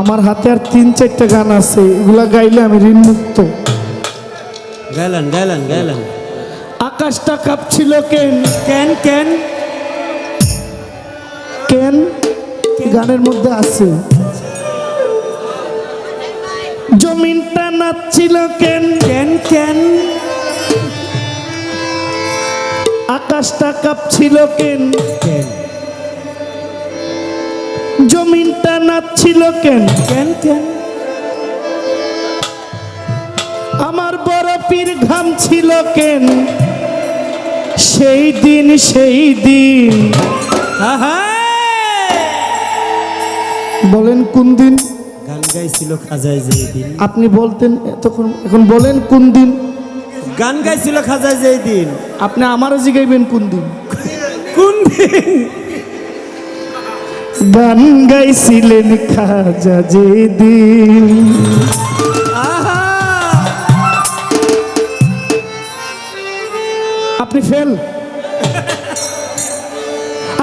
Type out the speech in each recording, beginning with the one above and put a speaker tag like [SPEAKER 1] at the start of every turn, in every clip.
[SPEAKER 1] আমার হাতে আর তিন চারটা গান আছে এগুলা গাইলে আমি ঋণ মুক্ত
[SPEAKER 2] গেলেন গেলেন গেলেন।
[SPEAKER 1] আকাশটা কাঁপছিল কেন?
[SPEAKER 2] কেন কেন?
[SPEAKER 1] কেন? গানের মধ্যে আছে? জমিনটা নাচছিল কেন?
[SPEAKER 2] কেন কেন?
[SPEAKER 1] আকাশটা কাঁপছিল কেন?
[SPEAKER 2] কেন?
[SPEAKER 1] নাচছিল কেন?
[SPEAKER 2] কেন কেন?
[SPEAKER 1] আমার বড় পীর ঘাম ছিল কেন? সেই দিন সেই দিন। বলেন কোন দিন?
[SPEAKER 2] গান গাইছিল খাজায় যেই দিন
[SPEAKER 1] আপনি বলতেন তখন এখন বলেন কোন দিন?
[SPEAKER 2] গান গাইছিল খাজায় যেই দিন
[SPEAKER 1] আপনি আমারও জিগাইবেন কোন দিন?
[SPEAKER 2] কোন দিন?
[SPEAKER 1] গান গাইছিলেন খাজা যে দিন আপনি ফেল।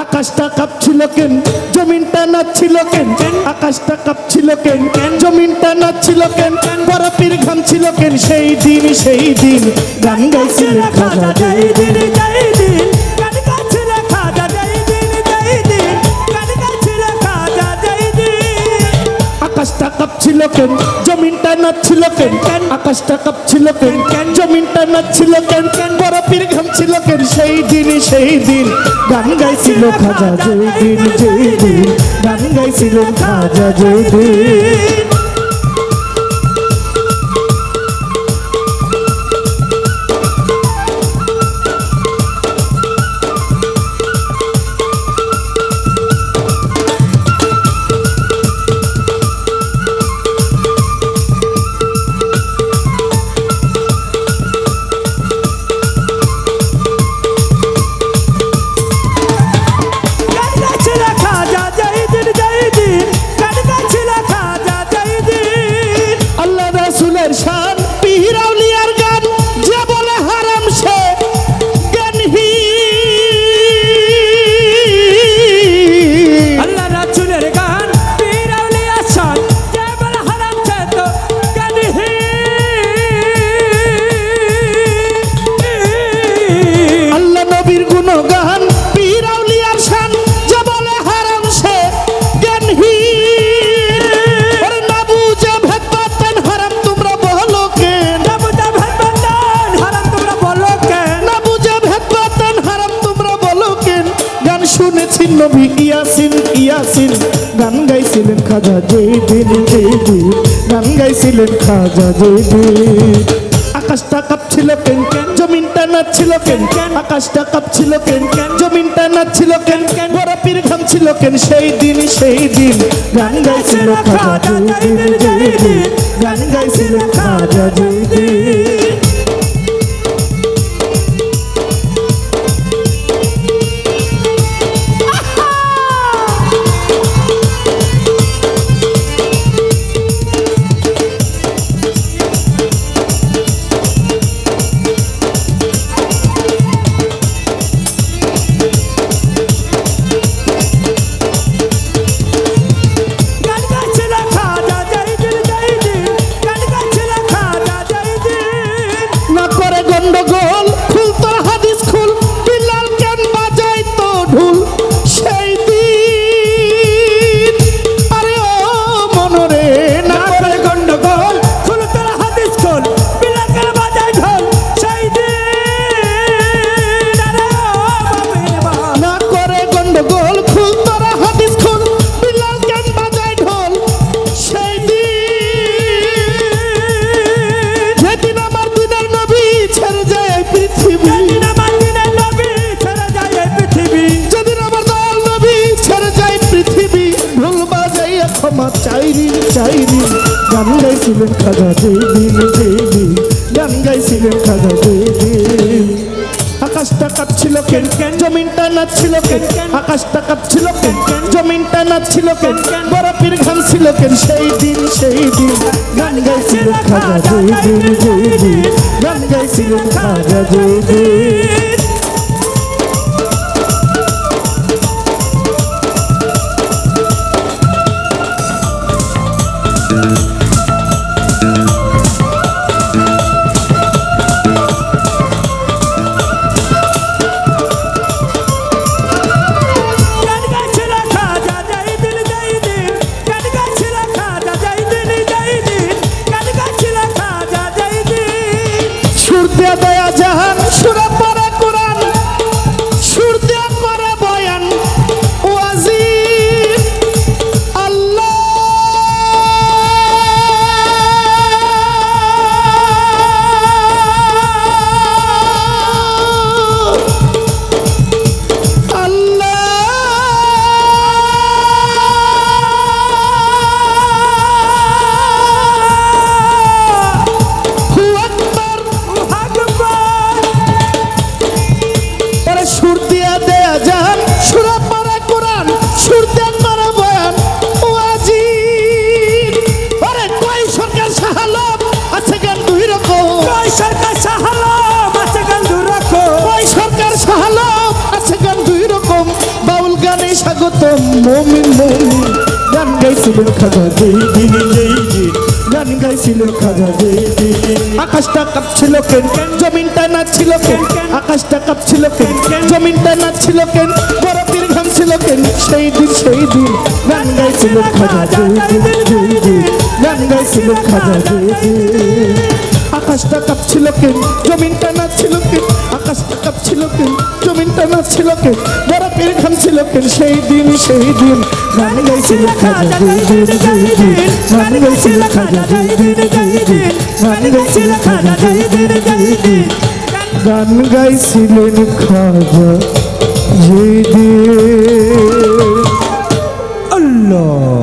[SPEAKER 1] আকাশটা কাঁপছিল কেন? জমিনটা নাচছিল কেন? আকাশটা কাঁপছিল কেন? জমিনটা নাচছিল কেন? বরফের ঘাম ছিল কেন? সেই দিন সেই দিন গান গাইছিলেন খাজা যে আকাশটা কাঁপছিল কেন? জমিনটা নাচছিল কেন? কেন? আকাশটা কাঁপছিল কেন? কেন? জমিনটা নাচছিল কেন? কেন? বরফির ঘামছিল কেন? সেই দিন সেই দিন। গান গাইছিল খাজা যে দিন যে দিন গান গাইছিল খাজা যে দিন গাইছিলেন খাজা জয় দিন জয় দিন গান খাজা জয় দিন আকাশটা কাঁপছিল কেন কেন, জমিনটা নাচছিল কেন কেন, আকাশটা কাঁপছিল কেন কেন, জমিনটা নাচছিল কেন কেন বরফের ঘাম ছিল কেন সেই দিন সেই দিন। গান গাইছিল খাজা জয় দিন জয় দিন গান গাইছিলেন
[SPEAKER 2] গান
[SPEAKER 1] গাইছিলেন খাজা যেই দিন গান গাইছিলেন খাজা দিন আকাশটা কাঁপছিল কেন কেন, জমিনটা নাচছিল কেন আকাশটা কাঁপছিল কেন কেন, জমিনটা নাচছিল কেন বরফের ঘাম ছিল কেন? সেই দিন সেই দিন গান গাইছিলেন খাজা যেই দিন গান গাইছিলেন খাজা যেই দিন স্বাগতম মমিন মমিন, গান গাইছিলেন খাজা দিন যেই গান গাইছিলেন খাজা যেই আকাশটা কাঁপছিল, কেন জমিনটা নাচছিল, কেন আকাশটা কাঁপছিল, কেন জমিনটা নাচছিল, কেন বরফের ঘামছিল কেন সেই দিন সেই দিন। গান গাইছিলেন খাজা যেই দিন গান গাইছিলেন খাজা যেই আকাশটা কাঁপছিল, কেন জমিনটা নাচছিল, কেন আকাশটা কাঁপছিল কেন জমিনটা নাচছিল কেন বরফের ঘামছিল কেন সেই দিন সেই দিন গান গাইছিল খাজা যেই দিন যেই দিন গান গাইছিল খাজা যেই দিন যেই দিন গান গাইছিল খাজা যেই দিন যেই দিন গান গাইছিলেন খাজা যেই দিন।
[SPEAKER 2] আল্লাহ।